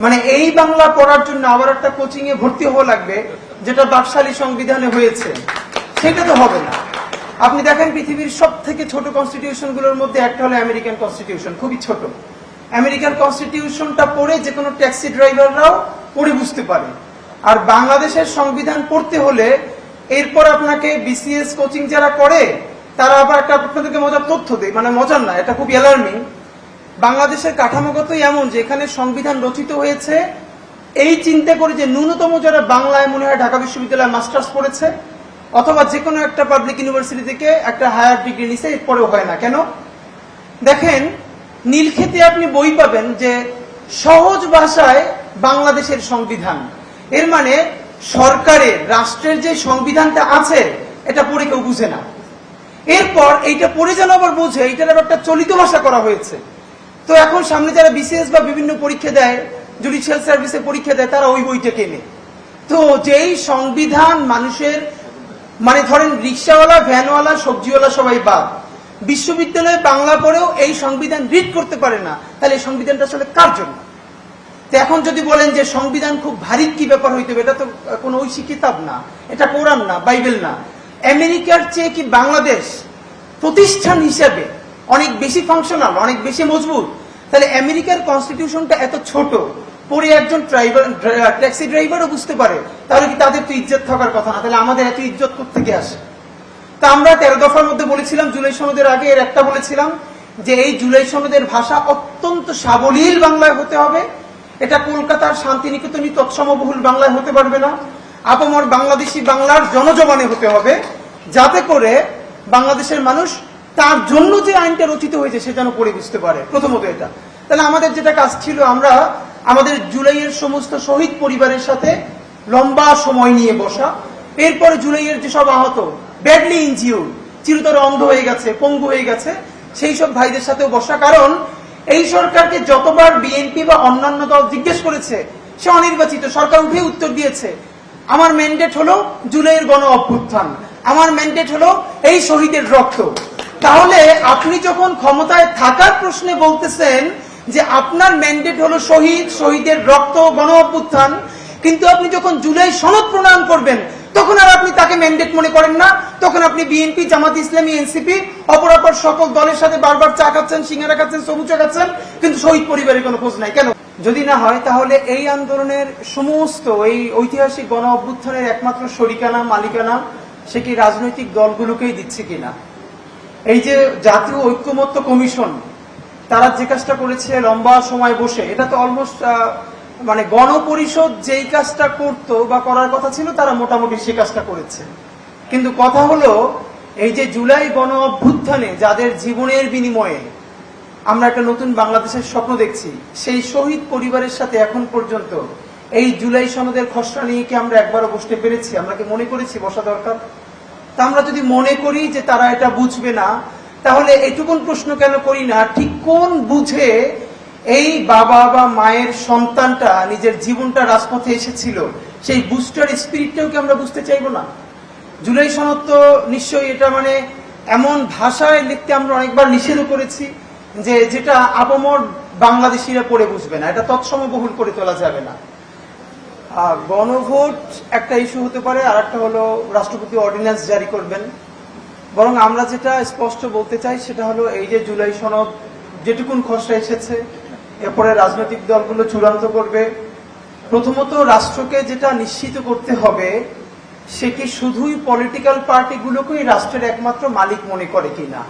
মানে এই বাংলা পড়ার জন্য আবার একটা কোচিং এ ভর্তি হওয়া লাগবে, যেটা বাকশালী সংবিধানে হয়েছে। সেটা তো হবে না। আপনি দেখেন পৃথিবীর সব থেকে ছোট কনস্টিটিউশনগুলোর মধ্যে একটা হলো আমেরিকান কনস্টিটিউশন খুবই ছোট। আমেরিকান কনস্টিটিউশনটা পড়ে যে কোনো ট্যাক্সি ড্রাইভাররাও পড়ে বুঝতে পারে। আর বাংলাদেশের সংবিধান পড়তে হলে এরপর আপনাকে বিসিএস কোচিং যারা করে, তারা আবার একটা আপনাদেরকে মজার তথ্য দেয়। মানে মজার না, এটা খুব অ্যালার্মিং বাংলাদেশের কাঠামোগতই এমন যে এখানে সংবিধান রচিত হয়েছে। এই চিন্তা করে যে ন্যূনতম যারা বাংলায় মনে হয় ঢাকা বিশ্ববিদ্যালয়ে মাস্টার্স পড়েছে, অথবা যে কোনো একটা পাবলিক ইউনিভার্সিটি থেকে একটা হায়ার ডিগ্রি নিছে, এরপরেও হয় না। কেন? দেখেন, নীলক্ষেতে আপনি বই পাবেন যে সহজ ভাষায় বাংলাদেশের সংবিধান। এর মানে সরকারের, রাষ্ট্রের যে সংবিধানটা আছে, এটা পড়ে কেউ বুঝে না। এরপর এইটা পড়ে যেন আবার বোঝে, এইটার আবার একটা চলিত ভাষা করা হয়েছে। তো এখন সামনে যারা বিসিএস বা বিভিন্ন পরীক্ষা দেয় জুডিশিয়াল সার্ভিসে পরীক্ষা দেয়, তারা ওই বইটা কেনে। তো যেই সংবিধান মানুষের মানে ধরেন রিক্সাওয়ালা, ভ্যানওয়ালা, সবজিওয়ালা সবাই বাদ, বিশ্ববিদ্যালয়ে বাংলা পড়েও এই সংবিধান রিড করতে পারে না, তাহলে এই সংবিধানটা আসলে কার জন্য? তো এখন যদি বলেন যে সংবিধান খুব ভারী কি ব্যাপার হইতে হবে এটা তো কোনো ঐশী কিতাব না, এটা কোরআন না, বাইবেল না। আমেরিকার চেয়ে কি বাংলাদেশ প্রতিষ্ঠান হিসেবে অনেক বেশি ফাংশনাল অনেক বেশি মজবুত? তাহলে আমেরিকার কনস্টিটিউশনটা এত ছোট, পরে একজন ড্রাইভার ট্যাক্সি ড্রাইভারও বুঝতে পারে, তাহলে কি তাদের তো ইজ্জত থাকার কথা না? তাহলে আমাদের এত ইজ্জত থেকে আসে? তা আমরা তেরো দফার মধ্যে বলেছিলাম, জুলাই সনদের আগে এর একটা বলেছিলাম, যে এই জুলাই সনদের ভাষা অত্যন্ত সাবলীল বাংলায় হতে হবে। এটা কলকাতার শান্তিনিকেতনী তৎসমবহুল বাংলায় হতে পারবে না। আপমর বাংলাদেশি বাংলার জনজবানে হতে হবে, যাতে করে বাংলাদেশের মানুষ তার জন্য যে আইনটা রচিত হয়েছে, সে যেন পড়ে বুঝতে পারে। প্রথমত এটা। তাহলে আমাদের যেটা কাজ ছিল, আমরা আমাদের জুলাইয়ের সমস্ত শহীদ পরিবারের সাথে লম্বা সময় নিয়ে বসা। এরপরে জুলাইয়ের যেসব আহত ব্যাডলি ইনজিউর চিরতরে অন্ধ হয়ে গেছে, পঙ্গু হয়ে গেছে, সেই সব ভাইদের সাথেও বসা। কারণ এই সরকারকে যতবার বিএনপি বা অন্যান্য দল জিজ্ঞেস করেছে, সে অনির্বাচিত। সরকার উঠে উত্তর দিয়েছে, আমার ম্যান্ডেট হলো জুলাইয়ের গণ অভ্যুত্থান আমার ম্যান্ডেট হলো এই শহীদের রক্ত। তাহলে আপনি যখন ক্ষমতায় থাকার প্রশ্নে বলতেছেন যে আপনার ম্যান্ডেট হলো শহীদ, শহীদের রক্ত গণ অভ্যুত্থান কিন্তু আপনি যখন জুলাই সনদ প্রণয়ন করবেন, তখন আর আপনি তাকে ম্যান্ডেট মনে করেন না। তখন আপনি বিএনপি জামাত ইসলামী এনসিপি অপরাপর সকল দলের সাথে বারবার চা খাচ্ছেন, সিঙ্গারা খাচ্ছেন সবুচা খাচ্ছেন, কিন্তু শহীদ পরিবারের কোনো খোঁজ নাই। কেন? যদি না হয়, তাহলে এই আন্দোলনের সমস্ত, এই ঐতিহাসিক গণ অভ্যুত্থানের একমাত্র শরিকানা, মালিকানা, সে কি রাজনৈতিক দলগুলোকেই দিচ্ছে কিনা? এই যে জাতীয় ঐক্যমত্য কমিশন, তারা যে কাজটা করেছে লম্বা সময় বসে, এটা তো অলমোস্ট মানে গণপরিষদ যেই কাজটা করতো বা করার কথা ছিল, তারা মোটামুটি সে কাজটা করেছে। কিন্তু কথা হলো, এই যে জুলাই গণ অভ্যুত্থানে যাদের জীবনের বিনিময়ে আমরা একটা নতুন বাংলাদেশের স্বপ্ন দেখছি, সেই শহীদ পরিবারের সাথে এখন পর্যন্ত এই জুলাই সনদের খসড়া নিয়ে কি আমরা একবারও বসতে পেরেছি? আমরা কি মনে করেছি বসা দরকার? তা আমরা যদি মনে করি যে তারা এটা বুঝবে না, তাহলে এটুকুন প্রশ্ন কেন করি না? ঠিক কোন বুঝে এই বাবা বা মায়ের সন্তানটা নিজের জীবনটা রাজপথে এসেছিল? সেই বুস্টার স্পিরিটটাও কি আমরা বুঝতে চাইব না? জুলাই সনদ নিশ্চয়ই এটা মানে এমন ভাষায় লিখতে আমরা অনেকবার নিষেধ করেছি যে যেটা আপমর বাংলাদেশিরা পড়ে বুঝবে না। এটা তৎসমবহুল করে তোলা যাবে না। গণভোট একটা ইস্যু হতে পারে আর একটা হলো রাষ্ট্রপতি অর্ডিন্যান্স জারি করবেন। বরং আমরা যেটা স্পষ্ট বলতে চাই সেটা হলো এই যে জুলাই সনদ যেটুকুন খসড়া এসেছে, এরপরে রাজনৈতিক দলগুলো চূড়ান্ত করবে। প্রথমত রাষ্ট্রকে যেটা নিশ্চিত করতে হবে, সে কি শুধুই পলিটিক্যাল পার্টিগুলোকেই রাষ্ট্রের একমাত্র মালিক মনে করে কিনা?